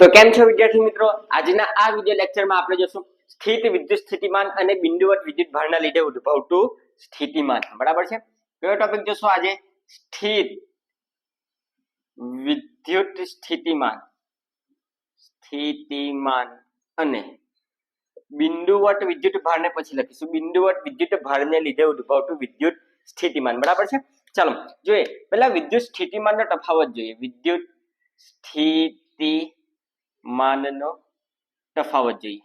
તો કેમ છો વિદ્યાર્થી મિત્રો? આજના આ વિડિયો લેક્ચરમાં આપણે જોશું સ્થિત વિદ્યુત સ્થિતિમાન અને બિંદુવત વિદ્યુત ભારના લીધે ઉદ્ભવતું સ્થિતિમાન. બરાબર છે? કયો ટોપિક જોશું આજે? સ્થિત વિદ્યુત સ્થિતિમાન. સ્થિતિમાન અને બિંદુવત વિદ્યુત ભારને પછી લખીશું. બિંદુવત વિદ્યુત ભારને લીધે ઉદ્ભવતું વિદ્યુત સ્થિતિમાન. બરાબર છે? ચાલો, જોઈએ. પહેલા વિદ્યુત સ્થિતિમાનનો તફાવત જોઈએ. વિદ્યુત સ્થિતિમાનનો તફાવત જોઈએ.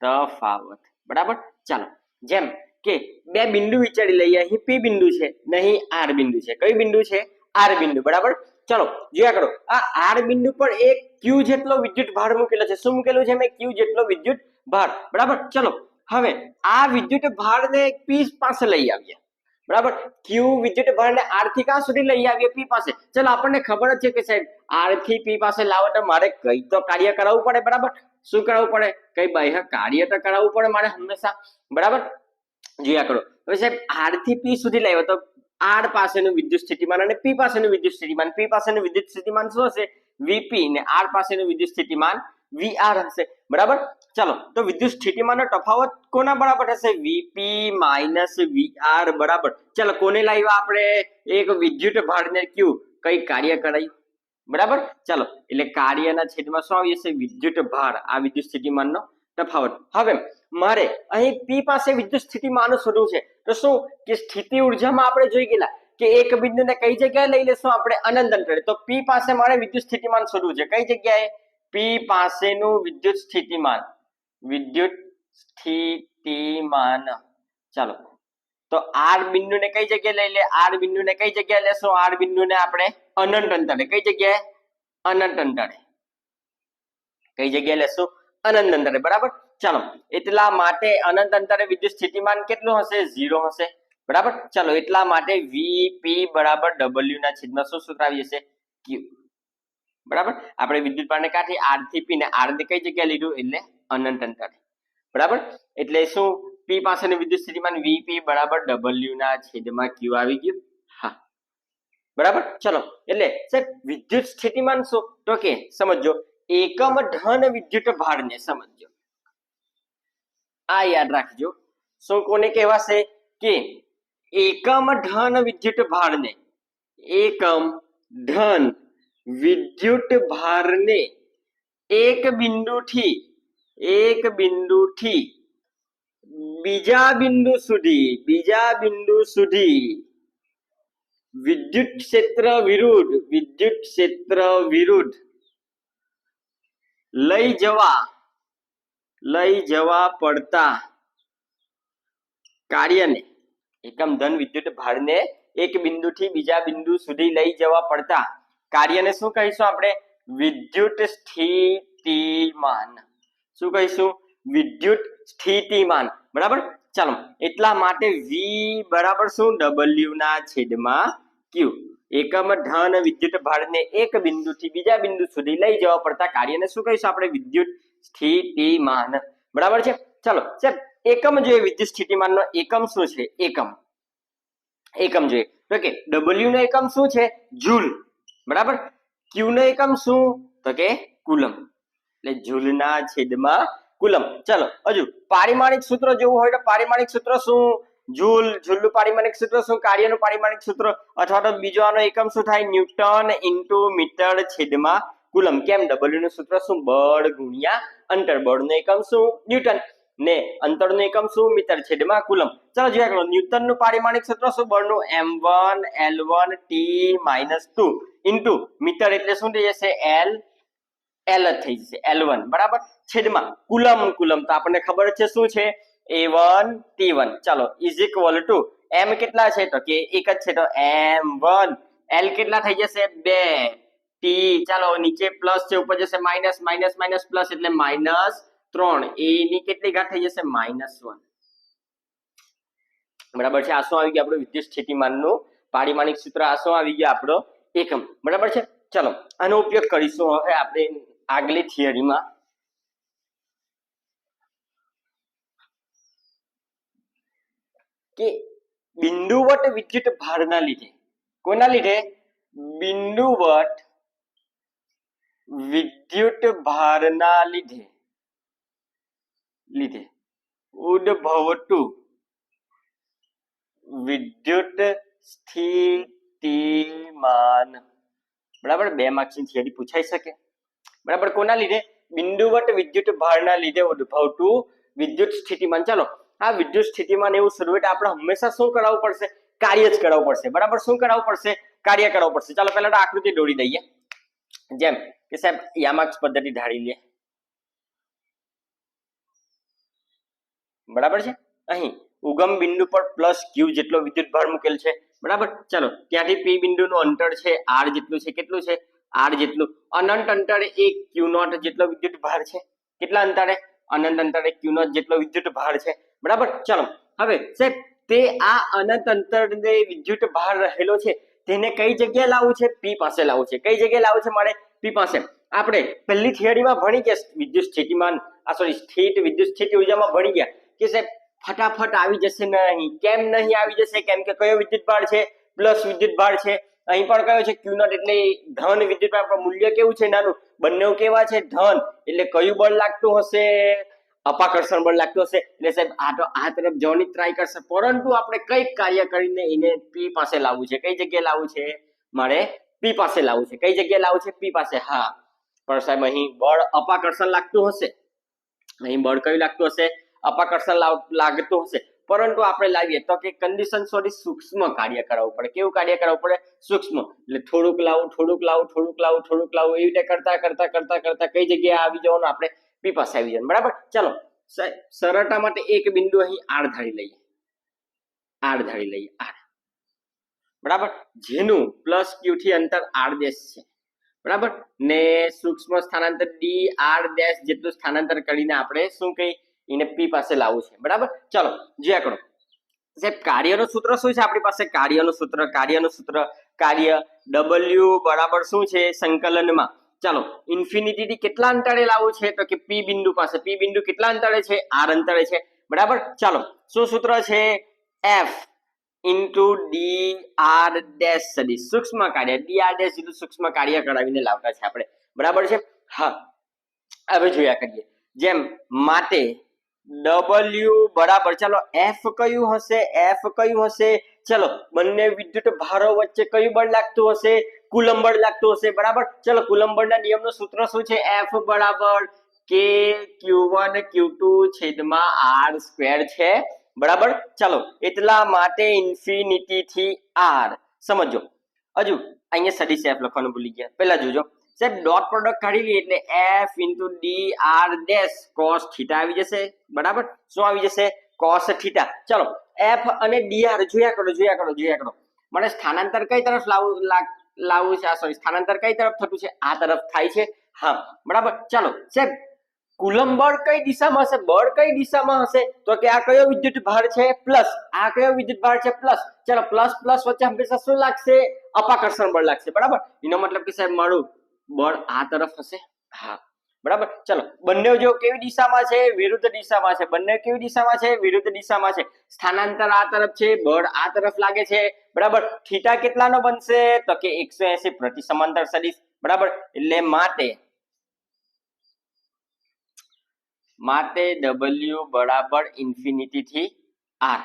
તફાવત. બરાબર? ચાલો. જેમ કે બે બિંદુ વિચારી લઈએ. અહીં પી બિંદુ છે, નહીં આર બિંદુ છે. કયું બિંદુ છે? આર બિંદુ. બરાબર? ચલો, જોયા કરો. આ આર બિંદુ પર એક ક્યુ જેટલો વિદ્યુત ભાર મૂકેલો છે. શું મૂકેલું છે? મેં ક્યુ જેટલો વિદ્યુત ભાર. બરાબર? ચલો, હવે આ વિદ્યુત ભારને પી પાસે લઈ આવીએ. બરાબર? ક્યુ વિદ્યુત ભારને આરથી ક્યાં સુધી લઈ આવીએ? પી પાસે. ચલો, આપણને ખબર જ છે કે સાહેબ આરથી પી પાસે લાવો તો મારે કઈ તો કાર્ય કરાવવું પડે, બરાબર? શું કરાવવું પડે? કઈ બાહ્ય કાર્ય તો કરાવવું પડે મારે હંમેશા. બરાબર? જોયા કરો. હવે સાહેબ આરથી પી સુધી લાવ્યો તો આર પાસેનું વિદ્યુત સ્થિતિમાન અને પી પાસેનું વિદ્યુત સ્થિતિમાન. પી પાસેનું વિદ્યુત સ્થિતિમાન શું હશે? વીપી ને આર પાસેનું વિદ્યુત સ્થિતિમાન વીઆર હશે. બરાબર? ચાલો, તો વિદ્યુત સ્થિતિમાનનો તફાવત કોના બરાબર થશે વીપી માઇનસ વીઆર બરાબર. ચાલો, કોને લાવ્યા આપણે? એક વિદ્યુત ભારને ક્યુ કઈ કાર્ય કરાયું? બરાબર? ચાલો, એટલે કાર્યના છેદમાં શું આવી જશે? વિદ્યુત ભાર. આ વિદ્યુત સ્થિતિમાનનો તફાવત. હવે, મારે અહીં પી પાસે વિદ્યુત સ્થિતિમાન શોધવું છે. તો શું? કે સ્થિતિ ઉર્જામાં આપણે જોઈ ગયેલા કે એક બિંદુને કઈ જગ્યાએ લઈ લેશું? આપણે અનંત અંતરે તો પી પાસે મારે વિદ્યુત સ્થિતિમાન શોધવું છે. કઈ જગ્યાએ? પી પાસેનું વિદ્યુત સ્થિતિમાન. વિદ્યુત સ્થિતિમાન. ચાલો. તો આર બિંદુને કઈ જગ્યાએ લઈ લે? આર બિંદુને કઈ જગ્યાએ લેશું? આર બિંદુને આપણે અનંત અંતરે. કઈ જગ્યાએ? અનંત અંતરે. કઈ જગ્યાએ લેશું? અનંત અંતરે. બરાબર? ચાલો. એટલા માટે અનંત અંતરે વિદ્યુત સ્થિતિમાન કેટલું હશે? ઝીરો હશે. બરાબર? ચાલો. એટલા માટે વીપી બરાબર ડબલ્યુ ના છેદમાં શું સૂત્ર આવી જશે ક્યુ બરાબર? આપણે વિદ્યુત ભારને કાઢી આરથી પી ને આર ને કઈ જગ્યાએ લીધું? એટલે અનંત અંતરે બરાબર? એટલે શું? પી પાસેની વિદ્યુત સ્થિતિમાન વીપી બરાબર ડબલ્યુ ના છેદમાં ક્યુ આવી ગયું. હા. બરાબર? ચલો. એટલે સાહેબ, વિદ્યુત સ્થિતિમાન શું? તો કે સમજો એકમ ધન વિદ્યુત ભારને સમજો આ યાદ રાખજો. શું કોને કહેવાશે? કે એકમ ધન વિદ્યુત ભારને, એકમ ધન વિદ્યુત ભારને એક બિંદુથી એક બિંદુથી બીજા બિંદુ સુધી, બીજા બિંદુ સુધી. વિદ્યુત ક્ષેત્ર વિરુદ્ધ, વિદ્યુત ક્ષેત્ર વિરુદ્ધ. લઈ જવા લઈ જવા પડતા કાર્યને, એકમ ધન વિદ્યુત ભારને એક બિંદુથી બીજા બિંદુ સુધી લઈ જવા પડતા કાર્યને શું કહીશું આપણે? વિદ્યુત સ્થિતિમાન. શું કહીશું? વિદ્યુત સ્થિતિમાન. બરાબર? ચાલો, એટલા માટે વી બરાબર શું? ડબલ્યુ ના છેદમાં ક્યુ એકમ ધન વિદ્યુત ભારને એક બિંદુથી બીજા બિંદુ સુધી લઈ જવા પડતા કાર્યને શું કહીશું આપણે? વિદ્યુત સ્થિતિમાન. બરાબર છે? ચાલો, સાહેબ, એકમ જોઈએ વિદ્યુત સ્થિતિમાનનો એકમ શું છે? એકમ. એકમ જોઈએ. તો કે નો એકમ શું છે? જૂલ. બરાબર? ક્યુનો એકમ શું? તો કે કુલમ. એટલે જૂલના છેદમાં કુલમ. ચલો, હજુ પારિમાણિક સૂત્ર જેવું હોય તો પારિમાણિક સૂત્ર શું? જૂલ, જૂલનું પારિમાણિક સૂત્ર શું? કાર્યનું પારિમાણિક સૂત્ર? અથવા તો બીજો આનો એકમ શું થાય? ન્યૂટન ઇન્ટુ મીટર છેદમાં કુલમ. કેમ? ડબલ્યુ નું સૂત્ર શું? બળ ગુણ્યા અંતર. બળનું એકમ શું? ન્યૂટન. ને અંતરનું એકમ શું? મીટર છેદમાં કુલમ ચાલો જોયા કરો ન્યૂટનનું પારિમાણિક સૂત્ર શું બળનું M one L one T minus two into metre એટલે શું થઈ જશે? એલ એલ જ થઈ જશે એલ વન બરાબર? છેદમાં કુલમ કુલમ તો આપણને ખબર છે શું છે? એ વન ટી વન ચાલો ઇઝ ઇક્વલ ટુ એમ કેટલા છે? તો કે એક જ છે, તો એમ વન એલ કેટલા થઈ જશે? બે. ટી ચાલો, નીચે પ્લસ છે, ઉપર જશે માઇનસ માઇનસ માઇનસ પ્લસ એટલે માઇનસ ત્રણ. એ ની કેટલી ઘાત થઈ જશે? Minus one. બરાબર છે? આ શું આવી ગયું? આપણું વિદ્યુત સ્થિતિમાનનું પારિમાણિક સૂત્ર. આ શું આવી ગયું? આપણો એકમ. બરાબર છે? ચલો, આનો ઉપયોગ કરીશું. હવે આપણે આગલી થિયરીમાં. કે બિંદુવટ વિદ્યુત ભારના લીધે. કોના લીધે? બિંદુવટ વિદ્યુત ભારના લીધે. લીધે. ઉદ્ભવતું. વિદ્યુત સ્થિતિમાન. બરાબર? બે માર્ક્સની થિયરી પૂછાઈ શકે. બરાબર? કોના લીધે? બિંદુવટ વિદ્યુત ભારના લીધે ઉદ્ભવતું વિદ્યુત સ્થિતિમાન. ચાલો, આ વિદ્યુત સ્થિતિમાન એવું સર્વેટ આપણે હંમેશા શું કરાવવું પડશે? કાર્ય જ કરાવવું પડશે. બરાબર? શું કરાવવું પડશે? કાર્ય કરાવવું પડશે. ચાલો, પહેલા આકૃતિ દોરી દઈએ. જેમ કે સાહેબ યામાક્સ પદ્ધતિ ધારી લે. બરાબર છે? અહીં ઉગમ બિંદુ પર પ્લસ ક્યુ જેટલો વિદ્યુત ભાર મૂકેલ છે. બરાબર? ચાલો, ત્યાંથી પી બિંદુનું અંતર છે આર જેટલું છે, કેટલું છે? આર જેટલું. અનંત અંતરે એક ક્યુ નોટ જેટલો વિદ્યુત ભાર છે. કેટલા અંતરે? અનંત અંતરે ક્યુ નોટ જેટલો વિદ્યુત ભાર છે. બરાબર? ચાલો, હવે સાહેબ, તે આ અનંત અંતરને વિદ્યુત ભાર રહેલો છે, તેને કઈ જગ્યાએ લાવવું છે? પી પાસે લાવવું છે. કઈ જગ્યાએ લાવવું છે મારે? પી પાસે. આપણે પહેલી થિયરીમાં ભણી ગયા વિદ્યુત સ્થિતિમાન, આ સોરી સ્થિત વિદ્યુત સ્થિતિ ઉર્જામાં ભણી ગયા. કે સાહેબ, ફટાફટ આવી જશે નહીં કેમ નહીં આવી જશે? કેમ કે કયો વિદ્યુત ભાર છે? પ્લસ વિદ્યુત ભાર છે. અહીં પણ કયો છે? ક્યુ નોટ એટલે ધન વિદ્યુત ભાર મૂલ્ય કેવું છે નાનું? બંને કેવા છે? ધન. એટલે કયું બળ લાગતું હશે? અપાકર્ષણ બળ લાગતું હશે? એટલે સાહેબ, આ તો આ તરફ જવાની ટ્રાય કરશે. પરંતુ આપણે કંઈક કાર્ય કરીને એને પી પાસે લાવવું છે. કઈ જગ્યાએ લાવવું છે? મારે પી પાસે લાવવું છે. કઈ જગ્યાએ લાવવું છે? પી પાસે. હા. પણ સાહેબ, અહીં બળ અપાકર્ષણ લાગતું હશે? અહીં બળ કયું લાગતું હશે? અપાકર્ષણ લાગતું હશે. પરંતુ આપણે લાવીએ તો કે કન્ડિશન સોરી સૂક્ષ્મ કાર્ય કરાવવું પડે. કેવું કાર્ય કરાવવું પડે? સૂક્ષ્મ. એટલે થોડુંક લાવું થોડુંક લાવું થોડુંક લાવું થોડુંક લાવું, એવી રીતે કરતા કરતા કરતા કરતા કઈ જગ્યાએ આવી જવાનું આપણે પી પાસે આવી જવાનું. બરાબર? ચાલો. સરળતા માટે એક બિંદુ અહીં આડ ધારી લઈએ. આડ ધારી લઈએ. આડ. બરાબર? જેનું પ્લસ ક્યુ થી અંતર આર દેશ છે. બરાબર? ને સૂક્ષ્મ સ્થાનાંતર ડી આર ડેશ જેટલું સ્થાનાંતર કરીને આપણે શું કહી? એને પી પાસે લાવવું છે. બરાબર? ચાલો જોયા કરો. સાહેબ, કાર્યનું સૂત્ર શું છે? આપણી પાસે કાર્યનું સૂત્ર કાર્યનું સૂત્ર, કાર્ય ડબલ્યુ બરાબર શું છે? સંકલનમાં. ચાલો ઇન્ફિનિટી કેટલા અંતરે લાવવું છે? તો કે પી બિંદુ પાસે. પી બિંદુ કેટલા અંતરે છે? આર અંતરે છે. બરાબર? ચાલો, શું સૂત્ર છે? F into D R dash સદી. સૂક્ષ્મ કાર્ય. ડી આર ડેશ જેટલું સૂક્ષ્મ કાર્ય કરાવીને લાવતા છે આપણે. બરાબર છે? હા. હવે જોયા કરીએ. જેમ, માટે ડબલ્યુ બરાબર. ચાલો એફ કયું હશે? એફ કયું હશે? ચલો, બંને વિદ્યુત ભારો વચ્ચે કયું બળ લાગતું હશે? કુલમ બળ લાગતું હશે, બરાબર? ચલો કુલમ બળના નિયમનું સૂત્ર શું છે? એફ બરાબર. K Q one Q two છેદમાં આર સ્ક્વેર છે. બરાબર? ચાલો, એટલા માટે ઇન્ફિનિટી થી આર સમજો. હજુ, અહીંયા સડીસ એફ લખવાનું ભૂલી ગયા. પહેલા જોજો. સાહેબ ડોટ પ્રોડક્ટ કાઢી લઈએ એટલે F into D R dash cos theta આવી જશે. બરાબર? શું આવી જશે? કોસ થીટા ચલો એફ અને ડી આર જોયા કરો જોયા કરો જોયા કરો. મને સ્થાનાંતર કઈ તરફ લાવવું લાવવું છે? આ સોરી સ્થાનાંતર કઈ તરફ થતું છે? આ તરફ થાય છે? હા, બરાબર? ચાલો, સાહેબ, કુલમ બળ કઈ દિશામાં હશે? બળ કઈ દિશામાં હશે? તો કે આ કયો વિદ્યુત ભાર છે? પ્લસ આ કયો વિદ્યુત ભાર છે? પ્લસ ચાલો પ્લસ પ્લસ વચ્ચે હંમેશા શું લાગશે? અપાકર્ષણ બળ લાગશે. બરાબર? એનો મતલબ કે સાહેબ, મારું બળ આ તરફ હશે? હા. બરાબર. ચલો, બંને જો કેવી દિશામાં છે? વિરુદ્ધ દિશામાં છે. બંને કેવી દિશામાં છે? વિરુદ્ધ દિશામાં છે. સ્થાનાંતર આ તરફ છે, બળ આ તરફ લાગે છે. બરાબર. થીટા કેટલાનો બનશે? તો કે એકસો એસી પ્રતિ સમાંતર સદિશ. બરાબર. એટલે માટે માટે ડબલ્યુ બરાબર ઇન્ફિનિટી થી આર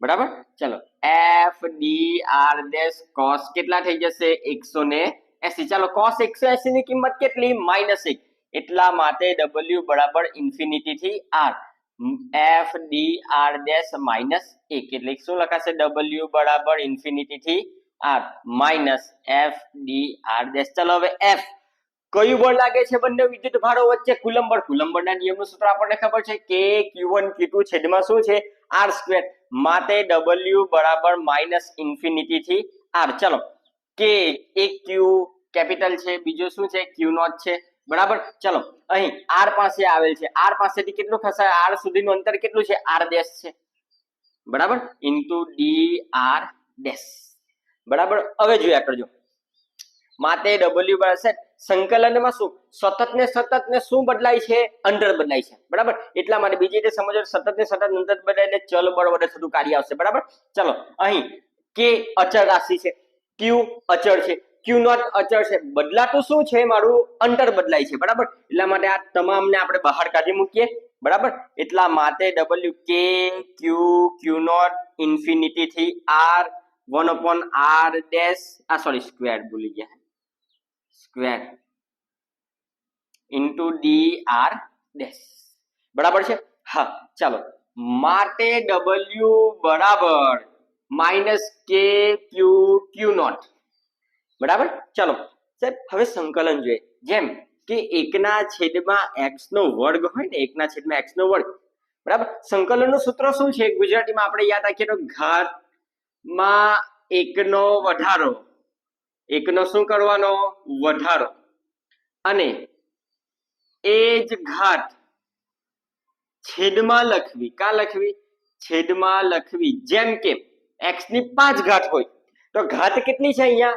બરાબર? ચલો. F D R dash cos કેટલા થઈ જશે? એકસો ને એસી. ચાલો કોસ એકસો એસી ની કિંમત કેટલી? માઇનસ એક. એટલા માટે ડબલ્યુ બરાબર ઇન્ફિનિટી થી R F D R dash minus એક. એટલે શું લખાશે ડબલ્યુ બરાબર ઇન્ફિનિટી થી R minus F D R dash. ચાલો, હવે એફ કયું બળ લાગે છે બંને વિદ્યુત ભારો વચ્ચે? કુલમ બળ કુલમ નિયમનું સૂત્ર આપણને ખબર છે કે ક્યુ વન ક્યુ ટુ છેદમાં શું છે? આર સ્ક્વેર માટે ડબલ્યુ બરાબર માઇનસ ઇન્ફિનિટી થી આર ચલો કે એક ક્યુ કેપિટલ છે, બીજો શું છે? ક્યુ નોટ છે. બરાબર? ચલો, અહીં આર પાસે આવેલ છે. આર પાસેથી કેટલું થશે આર સુધીનું અંતર કેટલું છે? આર ડેશ છે. બરાબર? Into D R dash. બરાબર? હવે જોયા કરજો માટે ડબલ્યુ બરાબર સંકલનમાં શું? સતત ને સતત ને શું બદલાય છે? અંતર બદલાય છે. બરાબર? એટલા માટે બીજી રીતે સમજો સતત ને સતત અંતર બદલાય ચલ બળ વડે થતું કાર્ય આવશે. બરાબર? ચલો, અહીં કે અચળ રાશિ છે. ક્યુ અચળ છે. ક્યુ નોટ અચળ છે. બદલાતું શું છે મારું? અંતર બદલાય છે. બરાબર? એટલા માટે આ તમામને આપણે બહાર કાઢી મૂકીએ. બરાબર? એટલા માટે W K Q Q not infinity થી R one upon R dash આ સોરી સ્ક્વેર ભૂલી ગયા. Square into D R dash બરાબર છે? હા, ચાલો. માટે ડબલ્યુ બરાબર માઇનસ કે ક્યુ ક્યુ નોટ. બરાબર? ચાલો. સાહેબ, હવે સંકલન જોઈએ. જેમ કે એકના છેદમાં એક્સ નો વર્ગ હોય ને, એકના છેદમાં એક્સ નો વર્ગ. બરાબર? સંકલનનું સૂત્ર શું છે? ગુજરાતીમાં આપણે યાદ રાખીએ તો ઘાતમાં એકનો વધારો. એકનો શું કરવાનો? વધારો. અને એ જ ઘાત છેદમાં લખવી. કા લખવી? છેદમાં લખવી. જેમ કે એક્સની પાંચ ઘાત હોય. તો ઘાત કેટલી છે અહીંયા?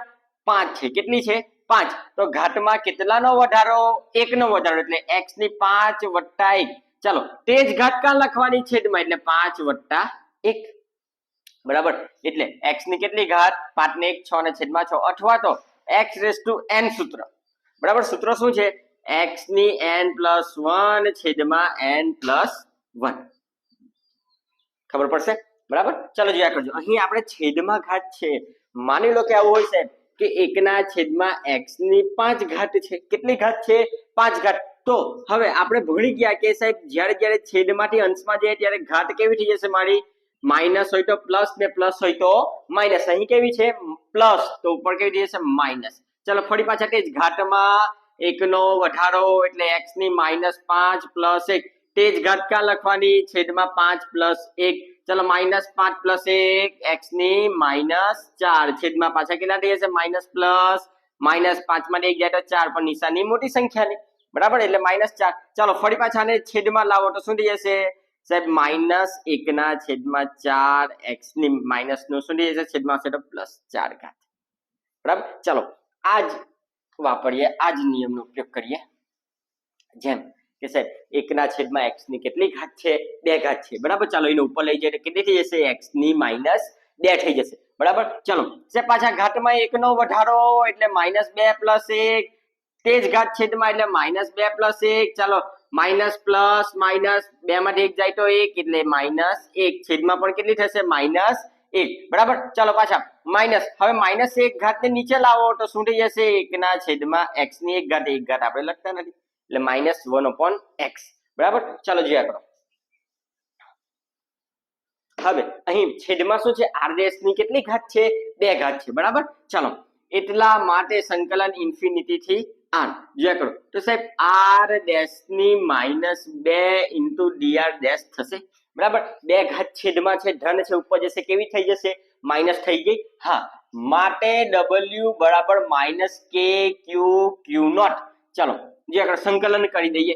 પાંચ છે. કેટલી છે? પાંચ. તો ઘાતમાં કેટલાનો વધારો? એકનો વધારો. એટલે એક્સની પાંચ વત્તા એક. ચાલો, તે જ ઘાત કા લખવાની છેદમાં? એટલે પાંચ વત્તા એક. બરાબર? એટલે એક્સની કેટલી ઘાત? પાંચ ને એક, છ ને છેદમાં છ. અથવા તો એક્સ રેસ ટુ એન સૂત્ર. બરાબર? સૂત્ર શું છે? એક્સની એન પ્લસ વન છેદમાં એન પ્લસ વન. ખબર પડશે? બરાબર? ચાલો જોયા કરજો અહીં આપણે છેદમાં ઘાત છે. માની લો કે આવું હોય સાહેબ, કે એકના છેદમાં એક્સની પાંચ ઘાત છે. કેટલી ઘાત છે? પાંચ ઘાત. તો હવે આપણે ભણી ગયા કે સાહેબ, જ્યારે જ્યારે છેદમાંથી અંશમાં જઈએ ત્યારે ઘાત કેવી થઈ જશે મારી? માઇનસ હોય તો પ્લસ ને પ્લસ હોય તો માઇનસ. અહીં કેવી છે? પ્લસ. તો ઉપર કેવી થઈ જશે? માઇનસ. ચાલો ફરી પાછા કે ઘાટમાં એકનો વધારો એટલે એક્સની માઇનસ પાંચ પ્લસ એક. તે જ ઘાત ક્યાં લખવાની? છેદમાં પાંચ પ્લસ એક. ચલો માઇનસ પાંચ પ્લસ એક એક્સની માઇનસ ચાર. છેદમાં પાછા કેટલા થઈ જશે? માઇનસ પ્લસ માઇનસ પાંચમાં એક જાય તો ચાર, પણ નિશાની મોટી સંખ્યા ની. બરાબર? એટલે માઇનસ ચાર. ચાલો, ફરી પાછા આને છેદમાં લાવો તો શું થઈ જશે? સાહેબ માઇનસ એકના છેદમાં ચાર એક્સની માઇનસનું શું થઈ જશે? છેદમાં હશે તો પ્લસ ચાર ઘાત. બરાબર? ચાલો, આજ વાપરીએ આ જ નિયમનો ઉપયોગ કરીએ. જેમ કે સાહેબ, એકના છેદમાં એક્સની કેટલી ઘાત છે? બે ઘાત છે. બરાબર? ચાલો એને ઉપર લઈ જઈએ કેટલી થઈ જશે? એક્સની માઇનસ બે થઈ જશે. બરાબર? ચાલો. સાહેબ, પાછા ઘાતમાં એકનો વધારો એટલે માઇનસ બે પ્લસ એક. તે જ ઘાત છેદમાં એટલે માઇનસ બે પ્લસ એક. ચાલો, માઇનસ પ્લસ માઇનસ બે માંથી એક જાય તો એક એટલે માઇનસ એક. છેદમાં પણ કેટલી થશે? માઇનસ એક. બરાબર? ચાલો, પાછા. માઇનસ. હવે માઇનસ એક ઘાત ને નીચે લાવો તો શું થઈ જશે? એકના છેદમાં એક્સની એક ઘાત. એક ઘાત આપણે લખતા નથી. એટલે માઇનસ વન અપોન એક્સ બરાબર? ચાલો જોયા કરો હવે, અહીં છેદમાં શું છે? આર ડેશની કેટલી ઘાત છે? બે ઘાત છે. બરાબર? ચાલો, એટલા માટે સંકલન ઇન્ફિનિટી થી આર જોયા કરો તો સાહેબ આર ડેશની માઇનસ બે ઇન્ટુ ડીઆર ડેશ થશે. બરાબર? બે ઘાત છેદમાં છે, ધન છે, ઉપર જશે, કેવી થઈ જશે? માઇનસ થઈ ગઈ. હા, માટે ડબલ્યુ બરાબર માઇનસ કે ક્યુ ક્યુ નોટ ચાલો જે આગળ સંકલન કરી દઈએ.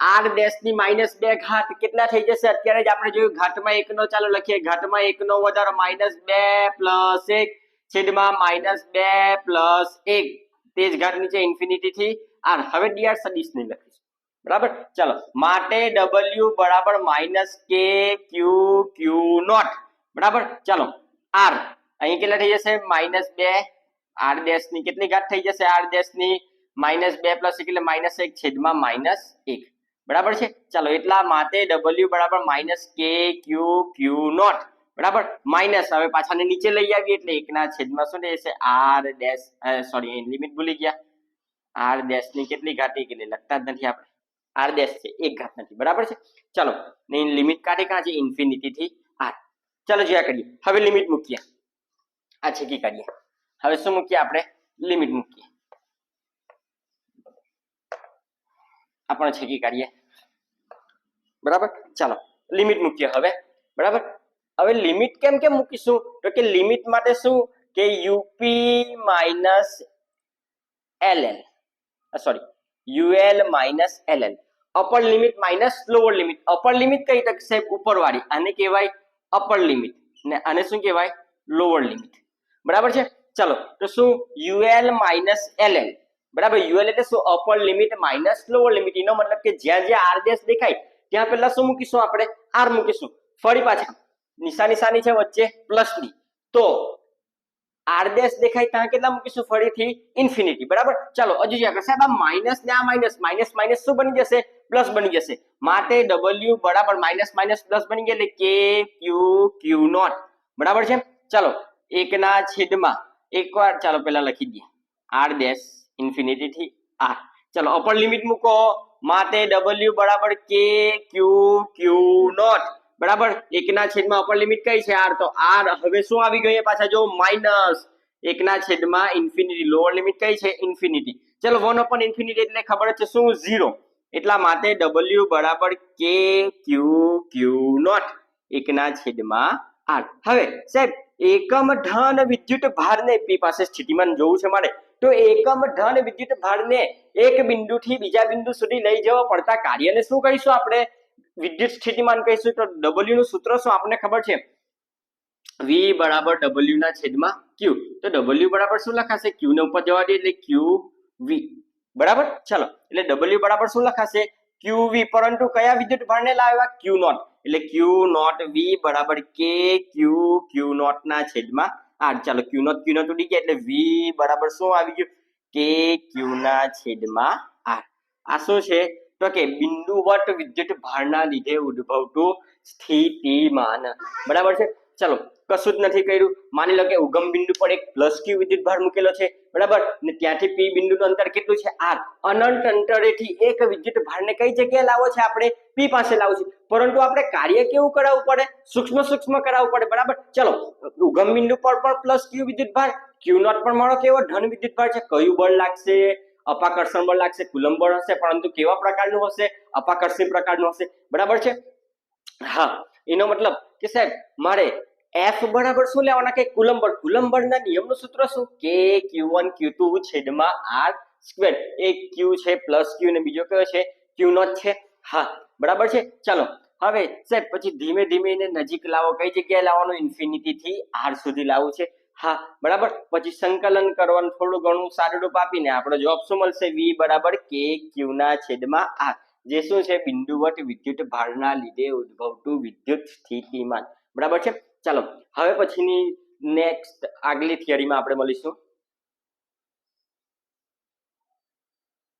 આર ડેશની માઇનસ બે ઘાત કેટલા થઈ જશે? અત્યારે જ આપણે જોયું ઘાતમાં એકનો ચાલો લખીએ. ઘાતમાં એકનો વધારો માઇનસ બે પ્લસ એક. છેદમાં માઇનસ બે પ્લસ એક. તે જ ઘાત નીચે ઇન્ફિનિટી થી આર હવે ડીઆર સદીશ નહીં લખીશું. બરાબર? ચાલો. માટે ડબલ્યુ બરાબર માઇનસ કે ક્યુ ક્યુ નોટ બરાબર? ચાલો. આર અહીં કેટલા થઈ જશે? માઇનસ બે. આર ડેશની કેટલી ઘાત થઈ જશે? આર ડેશની માઇનસ બે પ્લસ એક એટલે માઇનસ એક છેદમાં માઇનસ એક. બરાબર છે? ચાલો, એટલા માટે ડબલ્યુ બરાબર minus K Q Q not. બરાબર? માઇનસ હવે પાછાને નીચે લઈ આવીએ એટલે એકના છેદમાં શું રહેશે? આર ડેશ સોરી લિમિટ ભૂલી ગયા. આર ડેશની કેટલી ઘાત એક લખતા જ નથી આપણે. આર ડેશ છે, એક ઘાત નથી. બરાબર છે? ચાલો, ને લિમિટ કાઢે કાં છે? ઇન્ફિનિટી થી આર ચાલો, જોયા કરીએ. હવે લિમિટ મૂકીએ. આ છેકી કાઢીએ? હવે શું મૂકીએ આપણે? લિમિટ મૂકીએ. આપણે છેકી કાઢીએ. બરાબર? ચાલો, લિમિટ મૂકીએ હવે. બરાબર? હવે લિમિટ કેમ કેમ મૂકીશું? તો કે લિમિટ માટે શું? K UP minus L L sorry UL minus L L upper limit minus lower limit. Upper limit કઈ તક સાહેબ? ઉપરવાળી. આને કહેવાય અપર લિમિટ. ને આને શું કહેવાય? Lower limit. બરાબર છે? ચલો, તો શું? યુએલ માઇનસ એલ એલ બરાબર યુએલ એટલે શું? Upper limit minus lower limit એનો મતલબ કે જ્યાં જ્યાં આર ડેશ દેખાય, ત્યાં પહેલા શું મૂકીશું આપણે? આર મૂકીશું. ફરી પાછા. નિશાની શાની છે વચ્ચે પ્લસની તો આર ડેશ દેખાય ત્યાં કેટલા મૂકીશું? ફરીથી ઇન્ફિનિટી બરાબર? ચાલો, હજુ સાહેબ, આ માઇનસ ને આ માઇનસ માઇનસ માઇનસ શું બની જશે? પ્લસ બની જશે. માટે ડબલ્યુ બરાબર માઇનસ માઇનસ પ્લસ બની ગયા એટલે કે ક્યુ ક્યુ નોટ. બરાબર છે? ચાલો, એકના છેદમાં. એકવાર, ચાલો પેલા લખી દઈએ. આર ડેશ ઇન્ફિનિટી થી. આર ચાલો અપર લિમિટ મૂકો. માટે ડબલ્યુ બરાબર કે ક્યુ ક્યુ નોટ. બરાબર? એકના છેદમાં અપર લિમિટ કઈ છે? આર તો આર હવે શું આવી ગઈ પાછા જો? માઇનસ એકના છેદમાં ઇન્ફિનિટી લોઅર લિમિટ કઈ છે? ઇન્ફિનિટી ચલો વન અપન ઇન્ફિનિટી એટલે ખબર છે શું? ઝીરો એટલા માટે ડબલ્યુ બરાબર કે ક્યુ ક્યુ નોટ. એકના છેદમાં આર હવે, સાહેબ એકમ ધન વિદ્યુત ભારને, પી પાસે સ્થિતિમાન જોવું છે મારે, તો એકમ ધન વિદ્યુત ભારને એક બિંદુથી બીજા બિંદુ સુધી લઈ જવા પડતા કાર્યને શું કહીશું આપણે? વિદ્યુત સ્થિતિમાન કહીશું તો ડબલ્યુ નું સૂત્ર શું આપણને ખબર છે? વી બરાબર ડબલ્યુ ના છેદમાં ક્યુ તો ડબલ્યુ બરાબર શું લખાશે? ક્યુ ને ઉપર જવા દે એટલે ક્યુ વી બરાબર? ચાલો. એટલે ડબલ્યુ બરાબર શું લખાશે? ક્યુ વી પરંતુ કયા વિદ્યુત ભારને લાવ્યા? Q naught. એટલે ક્યુ નોટ વી બરાબર કે ક્યુ ક્યુ નોટ ના છેદમાં આર ચાલો ક્યુ નોટ ક્યુ નોટ ઉડી ગયા એટલે વી બરાબર શું આવી ગયું? કે ક્યુ ના છેદમાં આર આ શું છે? તો કે બિંદુવટ વિદ્યુત ભારના લીધે ઉદ્ભવતું સ્થિતિમાન. બરાબર છે? ચલો કશું જ નથી કર્યું. માની લો કે ઉગમ બિંદુ પર એક પ્લસ ક્યુ વિદ્યુત ભાર મૂકેલો છે. બરાબર? ને ત્યાંથી પી બિંદુનું અંતર કેટલું છે? આર અનંત અંતરેથી એક વિદ્યુત ભારને કઈ જગ્યાએ લાવવો છે આપણે? પી પાસે લાવવું છે. પરંતુ આપણે કાર્ય કેવું કરાવવું પડે? સૂક્ષ્મ સૂક્ષ્મ કરાવવું પડે. બરાબર? ચલો, ઉગમ બિંદુ પર પણ પ્લસ ક્યુ વિદ્યુત ભાર ક્યુ નોટ પણ મારો કેવો ધન વિદ્યુત ભાર છે? કયું બળ લાગશે? અપાકર્ષણ બળ લાગશે? કુલમ બળ હશે? પરંતુ કેવા પ્રકારનું હશે? અપાકર્ષી પ્રકારનું હશે. બરાબર છે? હા. એનો મતલબ કે સાહેબ, મારે એફ બરાબર શું લેવાના કે કુલમ બળ નિયમનું સૂત્ર શું? કે ક્યુ વન ક્યુ ટુ છેદમાં આર સ્ક્વેર એક ક્યુ છે પ્લસ ક્યુ ને બીજો કયો છે? ક્યુ નોટ છે. હા, બરાબર છે? ચાલો, હવે સાહેબ, પછી ધીમે ધીમે એને નજીક લાવો. કઈ જગ્યાએ લાવવાનું? ઇન્ફિનિટી થી આર સુધી લાવવું છે. હા, બરાબર? પછી સંકલન કરવાનું, થોડું ઘણું સારું રૂપ આપીને આપણો જવાબ શું મળશે? વી બરાબર કે ક્યુ ના છેદમાં આર જે શું છે? બિંદુવટ વિદ્યુત ભારના લીધે ઉદ્ભવતું વિદ્યુત સ્થિતિમાન. બરાબર છે? ચાલો હવે પછીની નેક્સ્ટ આગલી થિયરીમાં આપણે મળીશું.